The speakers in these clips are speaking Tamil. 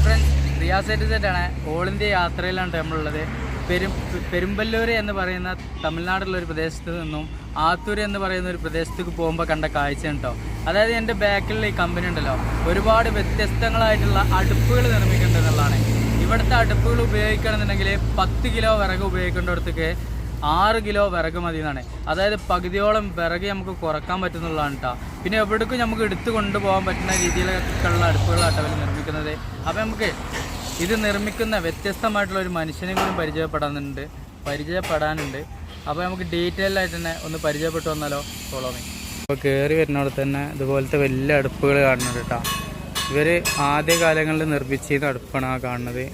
ഹായ് ഫ്രണ്ട്സ് റിയാസ് ആണ് ഓൾ ഇന്ത്യ യാത്രയിലാണ് നമ്മളുള്ളത്. പെരും പെരുമ്പല്ലൂർ എന്ന് പറയുന്ന തമിഴ്നാട്ടിലുള്ള ഒരു പ്രദേശത്ത് നിന്നും ആത്തൂർ എന്ന് പറയുന്ന ഒരു പ്രദേശത്തേക്ക് പോകുമ്പോൾ കണ്ട കാഴ്ച കേട്ടോ അതായത് എന്റെ ബാക്കിലുള്ള ഈ കമ്പനി ഉണ്ടല്ലോ. ഒരുപാട് വ്യത്യസ്തങ്ങളായിട്ടുള്ള അടുപ്പുകൾ നിർമ്മിക്കേണ്ടതെന്നുള്ളതാണ് ഇവിടുത്തെ അടുപ്പുകൾ ഉപയോഗിക്കണമെന്നുണ്ടെങ്കിൽ പത്ത് കിലോ വിറക് ഉപയോഗിക്കേണ്ടടത്തേക്ക് ആറ് കിലോ വിറക് മതി എന്നാണ് അതായത് പകുതിയോളം വിറക് നമുക്ക് കുറയ്ക്കാൻ പറ്റുന്നുള്ളതാണ് കേട്ടോ പിന്നെ എവിടേക്കും നമുക്ക് എടുത്തു കൊണ്ടുപോകാൻ പറ്റുന്ന രീതിയിലൊക്കെയുള്ള അടുപ്പുകളാട്ടോ അവർ നിർമ്മിക്കുന്നത്. അപ്പോൾ നമുക്ക് ഇത് നിർമ്മിക്കുന്ന വ്യത്യസ്തമായിട്ടുള്ള ഒരു മനുഷ്യനെ കൂടി പരിചയപ്പെടാനുണ്ട്. പരിചയപ്പെടാനുണ്ട്. അപ്പോൾ നമുക്ക് ഡീറ്റെയിൽ ആയിട്ട് തന്നെ ഒന്ന് പരിചയപ്പെട്ടു വന്നാലോ? ഫോളോ മീ അപ്പോൾ കയറി വരുന്നവിടെ തന്നെ ഇതുപോലത്തെ വലിയ അടുപ്പുകൾ കാണുന്നുണ്ട് കേട്ടോ ഇവർ ആദ്യ കാലങ്ങളിൽ നിർമ്മിച്ചിരുന്ന അടുപ്പാണ് ആ കാണുന്നത്.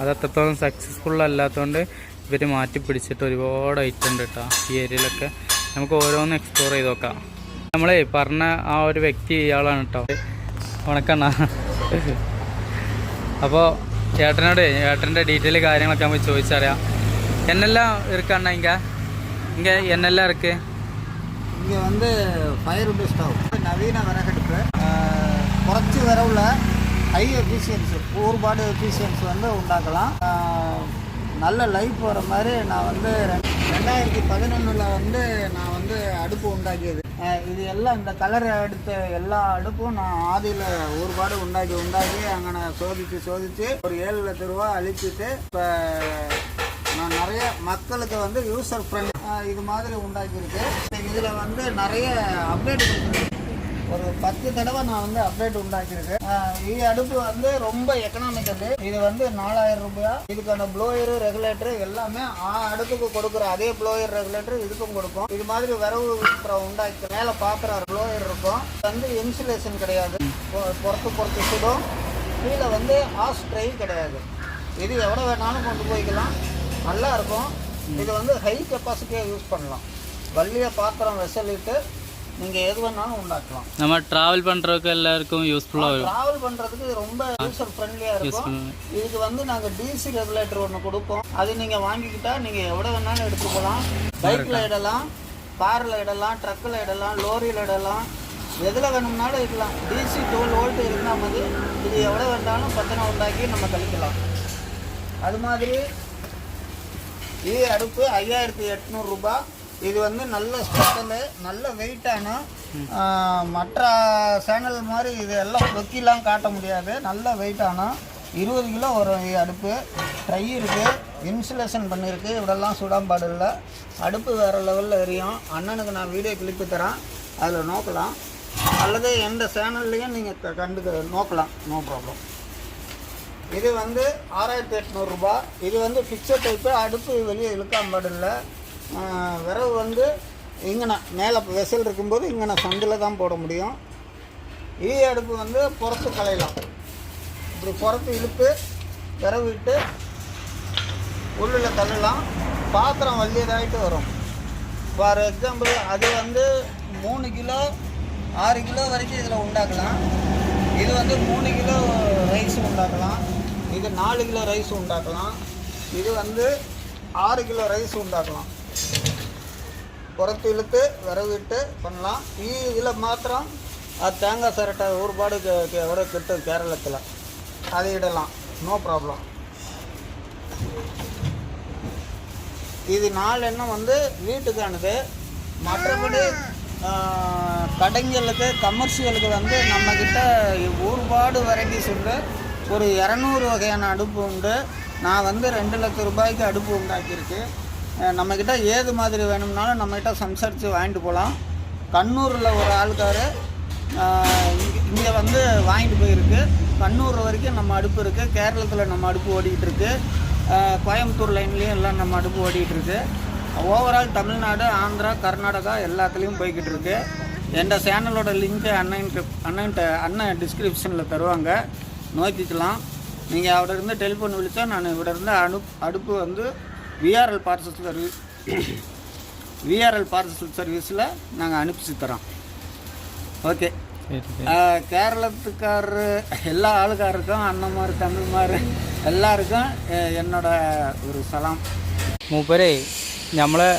അത് അത്രത്തോളം സക്സസ്ഫുൾ അല്ലാത്തതുകൊണ്ട് ഇവർ മാറ്റി പിടിച്ചിട്ട് ഒരുപാട് ഐറ്റം ഉണ്ട് കേട്ടോ ഈ ഏരിയയിലൊക്കെ നമുക്ക് ഓരോന്ന് എക്സ്പ്ലോർ ചെയ്ത് നോക്കാം നമ്മളെ പറഞ്ഞ ആ ഒരു വ്യക്തി ഇയാളാണ് കേട്ടോ ഉണക്കണ്ണ അപ്പോൾ ചേട്ടനോട് ചേട്ടൻ്റെ ഡീറ്റെയിൽ കാര്യങ്ങളൊക്കെ നമുക്ക് ചോദിച്ചറിയാം എന്നെല്ലാം ഇരിക്കണ്ണ ഇങ്ക இங்க என்னெல்லாம் இருக்கு இங்கே வந்து ஃபயர் உட் ஸ்டவ் நவீன விறகடுப்பு ஆஹ், குறைச்சி விரவுல ஹை எஃபிஷியன்சி ஊர்பாடு எஃபிஷியன்சி வந்து உண்டாக்கலாம் ஆஹ், நல்ல லைஃப் வர மாதிரி நான் வந்து ரெண்- ரெண்டாயிரத்தி பதினொன்றில் வந்து நான் வந்து அடுப்பு உண்டாக்கியது. இது எல்லாம் இந்த கலர் எடுத்த எல்லா அடுப்பும் நான் ஆதியில் ஊர்பாடு உண்டாக்கி உண்டாக்கி அங்கே நான் சோதித்து சோதித்து ஒரு ஏழு லட்ச ரூபா அழிச்சிட்டு இப்போ நான் நிறைய மக்களுக்கு வந்து யூசர் ஃப்ரெண்ட் இது மாதிரி உண்டாக்கியிருக்கு. இதில் வந்து நிறைய அப்டேட் கொடுத்துருக்கு ஒரு பத்து தடவை நான் வந்து அப்டேட் உண்டாக்கியிருக்கேன். இது அடுப்பு வந்து ரொம்ப எக்கனாமிக்கல் இது வந்து நாலாயிரம் ரூபாய்? இதுக்கான ப்ளோயரு ரெகுலேட்டர் எல்லாமே ஆ அடுப்புக்கு கொடுக்குற அதே ப்ளோயர் ரெகுலேட்டர் இதுக்கும் கொடுக்கும் இது மாதிரி விரவு அப்புறம் உண்டாக்கி மேலே பார்க்குற ப்ளோயர் இருக்கும். வந்து இன்சுலேஷன் கிடையாது. பொறுத்து பொறுத்து சுடும். கீழே வந்து ஆஸ் ட்ரை கிடையாது. இது எவ்வளோ வேணாலும் கொண்டு போய்க்கலாம். நல்லா இருக்கும். இது வந்து ஹை கெப்பாசிட்டியாக யூஸ் பண்ணலாம். வள்ளியை பாத்திரம் வெசலிட்டு நீங்கள் எது வேணாலும் உண்டாக்கலாம். நம்ம ட்ராவல் பண்ணுறவங்க எல்லாருக்கும் யூஸ்ஃபுல்லாக இருக்கும். டிராவல் பண்ணுறதுக்கு ரொம்ப யூசர் ஃப்ரெண்ட்லியாக இருக்கும். இதுக்கு வந்து நாங்கள் டிசி ரெகுலேட்டர் ஒன்று கொடுப்போம். அது நீங்கள் வாங்கிக்கிட்டா நீங்கள் எவ்வளோ வேணாலும் எடுத்துக்கலாம். பைக்கில் இடலாம் காரில் இடலாம் ட்ரக்கில் இடலாம் லோரியில் இடலாம். எதில் வேணும்னாலும் இடலாம் டிசி டுவெல் வோல்ட் இருந்தால் மாதிரி இது எவ்வளோ வேணாலும் பத்தனை உண்டாக்கி நம்ம கழிக்கலாம். அது மாதிரி இது அடுப்பு ஐயாயிரத்தி எட்நூறுரூபா இது வந்து நல்ல ஸ்பெஷலு நல்ல வெயிட்டான மற்ற சேனல் மாதிரி இது எல்லாம் கொக்கிலாம் காட்ட முடியாது. நல்ல வெயிட்டான இருபது கிலோ வரும் அடுப்பு ட்ரை இருக்குது இன்சுலேஷன் பண்ணியிருக்கு இவடெல்லாம் சுடாம்பாடு இல்லை அடுப்பு வேறு லெவலில் எரியும். அண்ணனுக்கு நான் வீடியோ கிளிப்பு தரேன். அதில் நோக்கலாம். அல்லது எந்த சேனல்லையும் நீங்கள் கண்டு நோக்கலாம். நோ ப்ராப்ளம் இது வந்து ஆறாயிரத்தி எட்நூறுரூபா இது வந்து ஃபிக்ஸட் டைப்பு அடுப்பு வெளியே இழுக்காம்பாடு இல்லை விரவு வந்து இங்கன மேலே வெசல் இருக்கும்போது இங்கன சந்தில் தான் போட முடியும். ஈ அடுப்பு வந்து புறத்து கலையலாம் இப்படி புறத்து இழுப்பு விரவு விட்டு உள்ளில் தள்ளலாம் பாத்திரம் வலியதாயிட்டு வரும். ஃபார் எக்ஸாம்பிள் அது வந்து மூணு கிலோ ஆறு கிலோ வரைக்கும் இதில் உண்டாக்கலாம். இது வந்து மூணு கிலோ ரைஸ் உண்டாக்கலாம். இது நாலு கிலோ ரைஸ் உண்டாக்கலாம். இது வந்து ஆறு கிலோ ரைஸ் உண்டாக்கலாம். புறத்து இழுத்து விரவிட்டு பண்ணலாம். இதில் மாத்திரம் அது தேங்காய் சரட்டை ஒருபாடு எவ்வளோ கிட்டும் கேரளத்தில். அதை இடலாம். நோ ப்ராப்ளம் இது நாலு எண்ணம் வந்து வீட்டுக்கானது. மற்றபடி கடைங்களுக்கு கமர்ஷியலுக்கு வந்து நம்மக்கிட்ட ஊர்பாடு வெரைட்டிஸ் உண்டு. ஒரு இரநூறு வகையான அடுப்பு உண்டு. நான் வந்து ரெண்டு லட்சம் ரூபாய்க்கு அடுப்பு உண்டாக்கியிருக்கு நம்மக்கிட்ட ஏது மாதிரி வேணும்னாலும் நம்மக்கிட்ட சம்சாரித்து வாங்கிட்டு போகலாம் கண்ணூரில் ஒரு ஆளுக்கார் இங்கே வந்து வாங்கிட்டு போயிருக்கு. கண்ணூர் வரைக்கும் நம்ம அடுப்பு இருக்குது கேரளத்தில் நம்ம அடுப்பு ஓடிக்கிட்டு இருக்குது கோயம்புத்தூர் லைன்லேயும் எல்லாம் நம்ம அடுப்பு ஓடிக்கிட்டு இருக்குது ஓவரால் தமிழ்நாடு ஆந்திரா கர்நாடகா எல்லாத்துலேயும் போய்கிட்டு இருக்கு. எந்த சேனலோட லிங்க்கு அண்ணன் அண்ணன்ட்ட அண்ணன் டிஸ்கிரிப்ஷனில் தருவாங்க. நோக்கிக்கலாம். நீங்கள் அவட இருந்து டெலிஃபோன் விழித்தா நான் இவட இருந்து அனுப் அடுப்பு வந்து VRL parcel service VRL parcel சர்வீஸில் நாங்கள் அனுப்பிச்சு தரோம் ஓகே கேரளத்துக்காரரு எல்லா ஆளுக்காருக்கும் அண்ணன்மார் തമിഴ്മാർ എല്ലാവർക്കും എന്നോട് ഒരു സ്ഥലം മൂപ്പരേ നമ്മളെ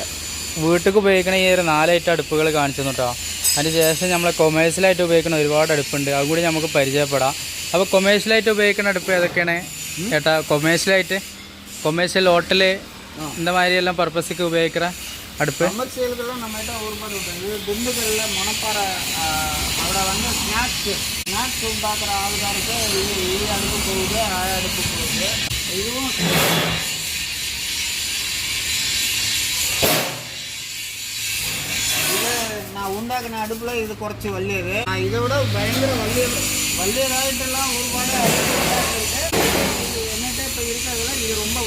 വീട്ടിൽ ഉപയോഗിക്കണ ഈ ഒരു നാലായിട്ട് അടുപ്പുകൾ കാണിച്ചു കേട്ടോ അതിന് ശേഷം നമ്മളെ കൊമേഴ്സ്യലായിട്ട് ഉപയോഗിക്കുന്ന ഒരുപാട് അടുപ്പുണ്ട്. അത് കൂടി നമുക്ക് പരിചയപ്പെടാം. അപ്പോൾ കൊമേഴ്സ്യലായിട്ട് ഉപയോഗിക്കുന്ന അടുപ്പ് ഏതൊക്കെയാണ്? ചേട്ടാ കൊമേഴ്സ്യലായിട്ട് കൊമേഴ്സ്യൽ ഹോട്ടൽ இந்த மாதிரி எல்லாம் பர்பஸுக்கு உபயோகிக்கிற அடுப்பு? கமர்ஷியலுக்கெல்லாம் நம்மகிட்ட ஒரு விட்டோம் இது திண்டுக்கல்ல மணப்பாறை அவரை வந்து ஸ்நாக்ஸ் ஸ்நாக்ஸ் உண்டாக்குற ஆளுதாருக்கு இது இது அடுப்பு போகுது ஆ அடுப்பு போகுது. இதுவும் இது நான் உண்டாக்குன அடுப்பில் இது குறைச்சி வள்ளியது. நான் இதை விட பயங்கர வள்ளியர் வள்ளியராயிட்டெல்லாம் ஒருபாடு அடுப்பு உண்டாக்கிருக்கு இது இருக்கிறதுல ரொம்ப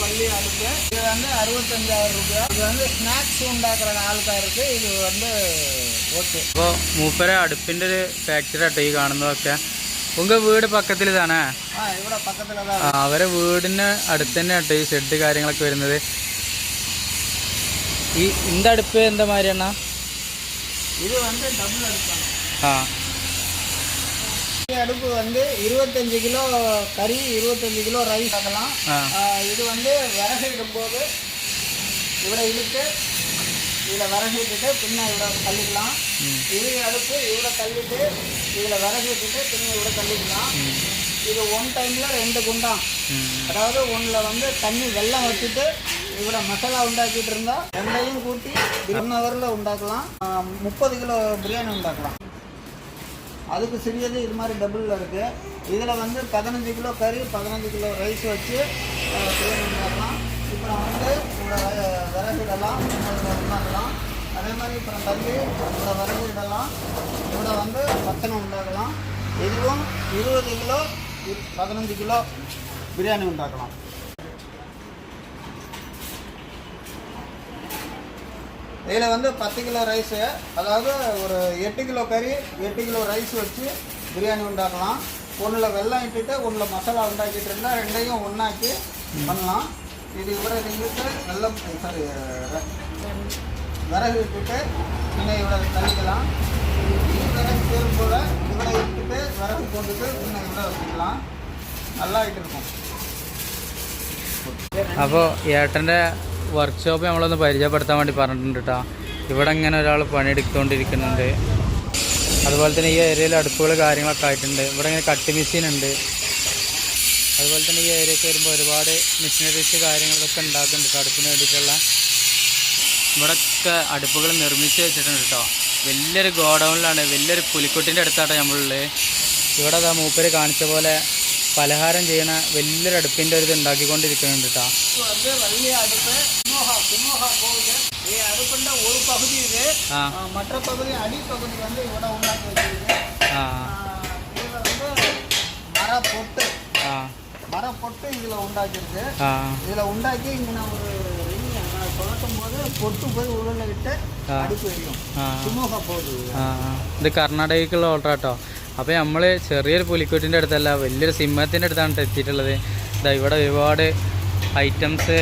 ഇത് മൂപ്പര അടുപ്പിന്റെ ഒരു ഫാക്ടറി ആട്ടോ ഈ കാണുന്നതൊക്കെ. ഉങ്ക വീട് പക്കത്തിൽ ഇതാണ് അവരെ വീടിന് അടുത്ത് തന്നെ ആട്ടോ ഈ ഷെഡ് കാര്യങ്ങളൊക്കെ വരുന്നത്. ഈ ഇന്റെ അടുപ്പ് എന്താ മാതിരി ഇത് ഡബിൾ ആ. அடுப்பு வந்து இருபத்தஞ்சு கிலோ கறி இருபத்தஞ்சு கிலோ ரைஸ் ஆக்கலாம். இது வந்து விறகு இடும்போது இவரை இழுத்து இதில் விறகு விட்டுட்டு பின்ன இவ்வளோ தள்ளிக்கலாம் இது அடுப்பு இவ்வளோ தள்ளிட்டு இதில் விறகு விட்டுட்டு பின்ன இவ்வளோ தள்ளிக்கலாம் இது ஒன் டைமில் ரெண்டு குண்டான் அதாவது ஒன்றில் வந்து தண்ணி வெள்ளம் வச்சுட்டு இவ்வளோ மசாலா உண்டாக்கிட்டு இருந்தால் ரெண்டையும் கூட்டி ஒன் ஹவரில் உண்டாக்கலாம். முப்பது கிலோ பிரியாணி உண்டாக்கலாம். அதுக்கு சிறியது இது மாதிரி டபுளில் இருக்குது இதில் வந்து பதினஞ்சு கிலோ கறி பதினஞ்சு கிலோ ரைஸ் வச்சு ஆ, பிரியாணி உண்டாக்கலாம் இப்போ வந்து உங்களோட விறகு இடலாம் உண்டாக்கலாம் அதே மாதிரி அப்புறம் தள்ளி உங்களோட விறகு இடலாம் இவ்வளோ வந்து பத்தனை உண்டாக்கலாம். இதுவும் இருபது கிலோ பதினஞ்சு கிலோ பிரியாணி உண்டாக்கலாம். இதில் வந்து பத்து கிலோ ரைஸு அதாவது ஒரு எட்டு கிலோ கறி எட்டு கிலோ ரைஸ் வச்சு பிரியாணி உண்டாக்கலாம் ஒன்றில் வெல்லம் இட்டுட்டு ஒன்றில் மசாலா உண்டாக்கிட்டு இருந்தால் ரெண்டையும் ஒன்றாக்கி பண்ணலாம் இது இவரை இங்கிட்டு வெள்ளம் சாரி விறகு இட்டுட்டு இன்னும் இவ்வளோ தள்ளிக்கலாம் இது விறகு சேரும் போல் இவ்வளோ இட்டுட்டு விறகு போட்டுட்டு இன்னும் இவ்வளோ வச்சுக்கலாம் நல்லா ஆகிட்டு இருக்கும் അപ്പോൾ ഏട്ടൻ്റെ വർക്ക്ഷോപ്പ് നമ്മളൊന്ന് പരിചയപ്പെടുത്താൻ വേണ്ടി പറഞ്ഞിട്ടുണ്ട് കേട്ടോ ഇവിടെ ഇങ്ങനെ ഒരാൾ പണിയെടുത്തുകൊണ്ടിരിക്കുന്നുണ്ട് അതുപോലെ തന്നെ ഈ ഏരിയയിൽ അടുപ്പുകൾ കാര്യങ്ങളൊക്കെ ആയിട്ടുണ്ട്. ഇവിടെ ഇങ്ങനെ കട്ട് മെഷീൻ ഉണ്ട്. അതുപോലെ തന്നെ ഈ ഏരിയയ്ക്ക് വരുമ്പോൾ ഒരുപാട് മെഷീനറീസ് കാര്യങ്ങളൊക്കെ ഉണ്ടാക്കുന്നുണ്ട് കടുപ്പിന് വേണ്ടിയിട്ടുള്ള. ഇവിടെയൊക്കെ അടുപ്പുകൾ നിർമ്മിച്ച് വെച്ചിട്ടുണ്ട് കേട്ടോ വലിയൊരു ഗോഡൗണിലാണ്. വലിയൊരു പുലിക്കുട്ടിന്റെ അടുത്താണ് നമ്മളുള്ളത്. ഇവിടെ അതാ മൂപ്പര് കാണിച്ച പോലെ പലഹാരം ചെയ്യണ വലിയൊരു അടുപ്പിൻ്റെ ഒരു ഇത് ഉണ്ടാക്കിക്കൊണ്ടിരിക്കുന്നുണ്ട് കേട്ടോ இது வந்து வள்ளி அடுப்பு சுமோகா சுமோகா போகுது இது அடுப்புன்ற ஒரு பகுதி இது ആ ஆ, மற்ற பகுதி அடிப்பகுதி வந்து இவ்வளோ உண்டாக்கி வச்சிருக்கு ആ இதில் வந்து மர பொட்டு ആ மர பொட்டு இதில் உண்டாக்கியிருக்கு ആ இதில் உண்டாக்கி இங்கே நான் ஒரு ring நான் சுழட்டும் போது பொட்டு போய் உள்ள விட்டு ആ அடுப்பு எரியும் ആ சுமோகா போகுது இது. ആ ഇത് കർണാടകയ്ക്കുള്ള ഓർഡർ കേട്ടോ അപ്പോൾ നമ്മൾ ചെറിയൊരു പുലിക്കുട്ടിന്റെ അടുത്തല്ല വലിയൊരു സിംഹത്തിന്റെ അടുത്താണ് എത്തിയിട്ടുള്ളത്. ഇതാ ഇവിടെ ഒരുപാട് ഐറ്റംസ്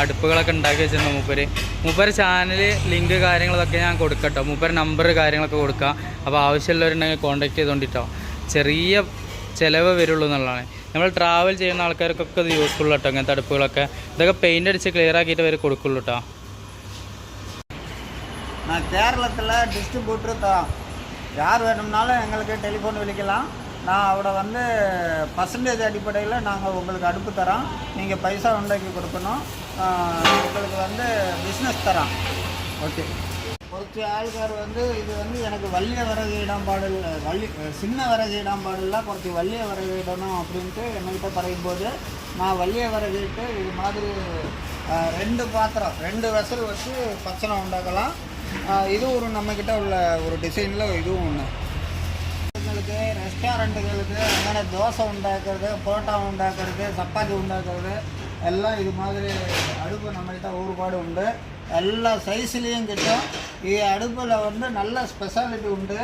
അടുപ്പുകളൊക്കെ ഉണ്ടാക്കി വെച്ചിട്ടുണ്ട് മൂപ്പര്. മൂപ്പര് ചാനൽ ലിങ്ക് കാര്യങ്ങളൊക്കെ ഞാൻ കൊടുക്കട്ടോ. മൂപ്പര് നമ്പർ കാര്യങ്ങളൊക്കെ കൊടുക്കുക അപ്പോൾ ആവശ്യമുള്ളവരുണ്ടെങ്കിൽ കോൺടാക്റ്റ് ചെയ്തുകൊണ്ടിട്ടോ ചെറിയ ചിലവ് വരുള്ളൂ എന്നുള്ളതാണ്. നമ്മൾ ട്രാവൽ ചെയ്യുന്ന ആൾക്കാർക്കൊക്കെ ഇത് യൂസ്ഫുൾ കേട്ടോ ഇങ്ങനത്തെ അടുപ്പുകളൊക്കെ. ഇതൊക്കെ പെയിന്റ് അടിച്ച് ക്ലിയർ ആക്കിയിട്ട് അവർ കൊടുക്കുള്ളൂ കേട്ടോ കേരളത്തിലെ ഡിസ്ട്രിബ്യൂട്ടർ யார் வேணும்னாலும் எங்களுக்கு டெலிஃபோன் விழிக்கலாம் நான் அவட வந்து பர்சன்டேஜ் அடிப்படையில் நாங்கள் உங்களுக்கு அடுப்பு தரோம். நீங்கள் பைசா உண்டாக்கி கொடுக்கணும். உங்களுக்கு வந்து பிஸ்னஸ் தரோம். ஓகே. ஒரு ஆள்கார் வந்து இது வந்து எனக்கு வள்ளிய வரகு இடம்பாடல் வள்ளி சின்ன வரகு இடம்பாடெல்லாம் கொஞ்சம் வள்ளிய வரகு இடணும் அப்படின்ட்டு என்கிட்ட பறையும்போது நான் வள்ளிய வரகிட்டு இது மாதிரி ரெண்டு பாத்திரம் ரெண்டு வெசல் வச்சு பச்சனை உண்டாக்கலாம். இது ஒரு நம்மக்கிட்ட உள்ள ஒரு டிசைனில் இதுவும் ஒன்று உங்களுக்கு ரெஸ்டாரண்ட்டுகளுக்கு அங்கே தோசை உண்டாக்குறது புரோட்டா உண்டாக்குறது சப்பாத்தி உண்டாக்குறது எல்லாம் இது மாதிரி அடுப்பு நம்மகிட்ட ஊறுபாடு உண்டு. எல்லா சைஸ்லேயும் கிட்டும். இது அடுப்பில் வந்து நல்ல ஸ்பெஷாலிட்டி உண்டு.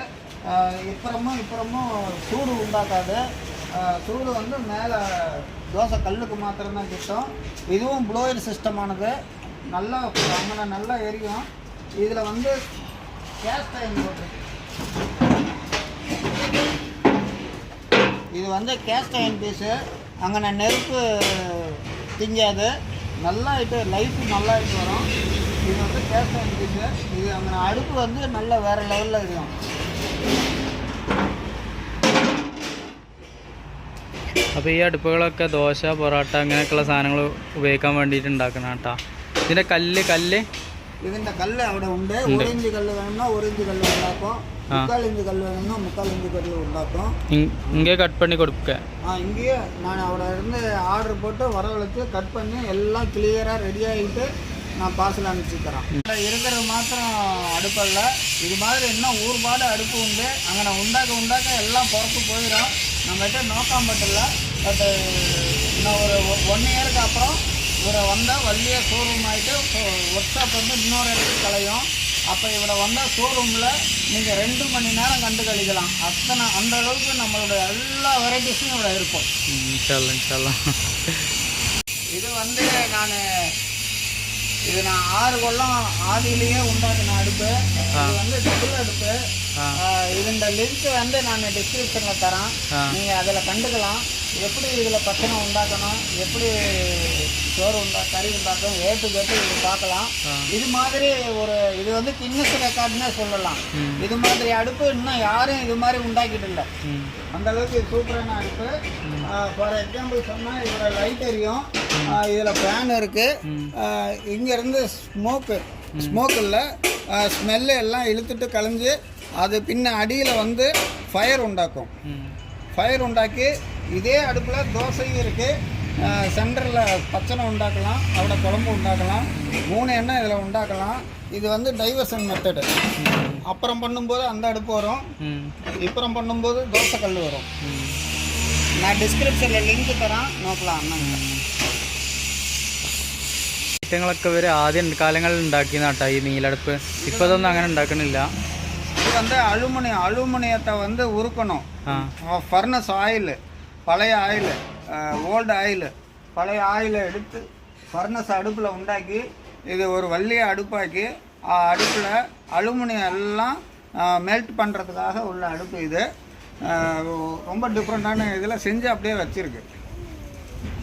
இப்புறமும் இப்புறமும் சூடு உண்டாக்காது. சூடு வந்து மேலே தோசை கல்லுக்கு மாத்திரம்தான் கிட்டும். இதுவும் ப்ளோயர் சிஸ்டமானது நல்லா அங்கே நல்லா எரியும். இதில் வந்து கேஸ் டைம் போட்டுருக்கு இது வந்து கேஸ்ட் அயன் பீஸு அங்கே நெருப்பு திங்காது நல்லா ஆகிட்டு லைஃப் நல்லா ஆகிட்டு வரும் இது வந்து கேஸ்ட் அயன் பீஸு இது அங்கே அடுப்பு வந்து நல்ல வேறு லெவலில் இருக்கும் അപ്പോൾ ഈ അടുപ്പുകളൊക്കെ ദോശ പൊറോട്ട അങ്ങനെയൊക്കെയുള്ള സാധനങ്ങൾ ഉപയോഗിക്കാൻ വേണ്ടിയിട്ട് ഉണ്ടാക്കണം കേട്ടോ ഇതിൻ്റെ കല്ല് കല്ല് இந்த கல் அவட உண்டு. ஒரு இஞ்சு கல் வேணும்னா ஒரு இஞ்சு கல் உண்டாக்கும். முக்கால் இஞ்சு கல் வேணும்னா முக்கால் இஞ்சு கல் உண்டாக்கும். இங்கே கட் பண்ணி கொடுப்பேன் ஆ இங்கேயே நான் அவட இருந்து ஆர்டர் போட்டு வரவழைச்சு கட் பண்ணி எல்லாம் கிளியராக ரெடி ஆகிட்டு நான் பார்சல் அனுப்பிச்சுக்கிறேன். இருக்கிறது மாத்திரம் அடுப்பல்ல இது மாதிரி இன்னும் ஊர்பாடு அடுப்பு உண்டு. அங்கே நான் உண்டாக்க உண்டாக்க எல்லாம் பிறப்பு போயிடும். நம்மகிட்ட நோக்காம்பட்டில்ல பட்டு இன்னும் ஒரு ஒன் இயருக்கு அப்புறம் இவரை வந்தால் வள்ளிய ஷோரூம் ஆகிட்டு ஒர்க் ஷாப் வந்து இன்னொரு இடத்துக்கு கலையும். அப்போ இவரை வந்தால் ஷோரூமில் நீங்கள் ரெண்டு மணி நேரம் கண்டு கழிக்கலாம் அத்தனை அந்த அளவுக்கு நம்மளோட எல்லா வெரைட்டிஸும் இவரை இருக்கும். இது வந்து நான் இது நான் ஆறு கொல்லம் ஆதியிலேயே உண்டாக்கின அடுப்பு. இது வந்து டபுள் அடுப்பு. இதோட லிங்க் வந்து நான் டிஸ்கிரிப்ஷனில் தரேன். நீங்கள் அதில் கண்டுக்கலாம். எப்படி இதில் பச்சனை உண்டாக்கணும் எப்படி சோறு உண்டா கறி உண்டாக்கணும் ஏட்டு கேட்டு இது பார்க்கலாம். இது மாதிரி ஒரு இது வந்து கின்னஸ் ரெக்கார்ட்னே சொல்லலாம். இது மாதிரி அடுப்பு இன்னும் யாரும் இது மாதிரி உண்டாக்கிட்டு இல்லை. அந்த அளவுக்கு சூப்பரான அடுப்பு. ஃபார் எக்ஸாம்பிள் சொன்னால் இதோட லைட் எரியும். இதில் ஃபேன் இருக்குது. இங்கேருந்து ஸ்மோக்கு ஸ்மோக் இல்லை. ஸ்மெல்லு எல்லாம் இழுத்துட்டு கலைஞ்சு அது பின்ன அடியில் வந்து ஃபயர் உண்டாக்கும். ஃபயர் உண்டாக்கி இதே அடுப்பில் தோசையும் இருக்குது சென்டரில் பச்சனை உண்டாக்கலாம் அதோட குழம்பு உண்டாக்கலாம் மூணு எண்ணெய் இதில் உண்டாக்கலாம். இது வந்து டைவர்ஷன் மெத்தடு அப்புறம் பண்ணும்போது அந்த அடுப்பு வரும். இப்புறம் பண்ணும்போது தோசை கல் வரும். நான் டிஸ்கிரிப்ஷனில் லிங்க் தரேன் நோக்கலாம் ഐറ്റങ്ങളൊക്കെ ഇവർ ആദ്യം കാലങ്ങളിൽ ഉണ്ടാക്കിയെന്നാട്ടോ ഈ മീലടുപ്പ് ഇപ്പം ഇതൊന്നും അങ്ങനെ ഉണ്ടാക്കണില്ല வந்து அலுமினியம் அலுமினியத்தை வந்து உருக்கணும். ஃபர்னஸ் ஆயில் பழைய ஆயில் ஓல்டு ஆயில் பழைய ஆயிலை எடுத்து ஃபர்னஸ் அடுப்பில் உண்டாக்கி இது ஒரு வள்ளிய அடுப்பாக்கி அடுப்பில் அலுமினியம் எல்லாம் மெல்ட் பண்ணுறதுக்காக உள்ள அடுப்பு இது. ரொம்ப டிஃப்ரெண்ட்டான இதில் செஞ்சு அப்படியே வச்சிருக்கு.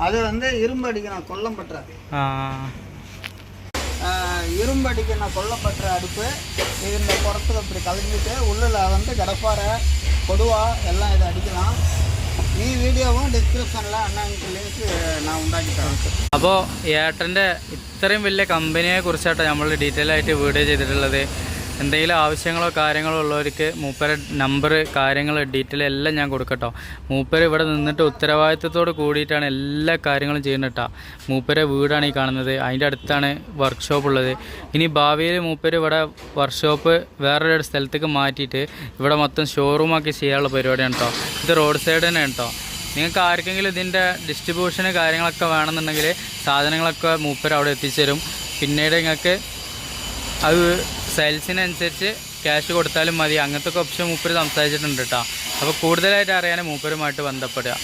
அது வந்து இரும்பு அடிக்கணும் கொல்லம்பற்ற ആ இரும்படிக்கின கொல்லப்பட்ட அடுப்பு இந்த குரத்தில் இப்படி கலந்துட்டு உள்ளில் வந்து கடப்பாறை கொடுவா எல்லாம் இதை அடிக்கலாம் ഈ വീഡിയോവും ഡിസ്ക്രിപ്ഷനിൽ അണ്ണാങ്ക് ലിങ്ക് ഞാൻ ഉണ്ടാക്കി തരാം അപ്പോൾ ഏട്ടൻ്റെ ഇത്രയും വലിയ കമ്പനിയെ കുറിച്ചാട്ടോ നമ്മൾ ഡീറ്റെയിൽ ആയിട്ട് വീഡിയോ ചെയ്തിട്ടുള്ളത് എന്തെങ്കിലും ആവശ്യങ്ങളോ കാര്യങ്ങളോ ഉള്ളവർക്ക് മൂപ്പരെ നമ്പർ കാര്യങ്ങൾ ഡീറ്റെയിൽ എല്ലാം ഞാൻ കൊടുക്കട്ടോ. മൂപ്പര് ഇവിടെ നിന്നിട്ട് ഉത്തരവാദിത്തത്തോട് കൂടിയിട്ടാണ് എല്ലാ കാര്യങ്ങളും ചെയ്യുന്നത് കേട്ടോ മൂപ്പരെ വീടാണ് ഈ കാണുന്നത്. അതിന്റെ അടുത്താണ് വർക്ക്ഷോപ്പ് ഉള്ളത്. ഇനി ഭാവിയിൽ മൂപ്പര് ഇവിടെ വർക്ക്ഷോപ്പ് വേറൊരു സ്ഥലത്തേക്ക് മാറ്റിയിട്ട് ഇവിടെ മൊത്തം ഷോറൂമാക്കി ചെയ്യാനുള്ള പരിപാടിയാണ് കേട്ടോ ഇത് റോഡ് സൈഡ് തന്നെയാണ് കേട്ടോ നിങ്ങൾക്ക് ആർക്കെങ്കിലും ഇതിന്റെ ഡിസ്ട്രിബ്യൂഷന് കാര്യങ്ങളൊക്കെ വേണമെന്നുണ്ടെങ്കിൽ സാധനങ്ങളൊക്കെ മൂപ്പർ അവിടെ എത്തിച്ചേരും. പിന്നീട് നിങ്ങൾക്ക് അത് സെയിൽസിനനുസരിച്ച് ക്യാഷ് കൊടുത്താലും മതി. അങ്ങനത്തെ ഒക്കെ ഓപ്ഷൻ മൂപ്പർ സംസാരിച്ചിട്ടുണ്ട് കേട്ടോ അപ്പോൾ കൂടുതലായിട്ട് അറിയാൻ മൂപ്പരുമായിട്ട് ബന്ധപ്പെടുക.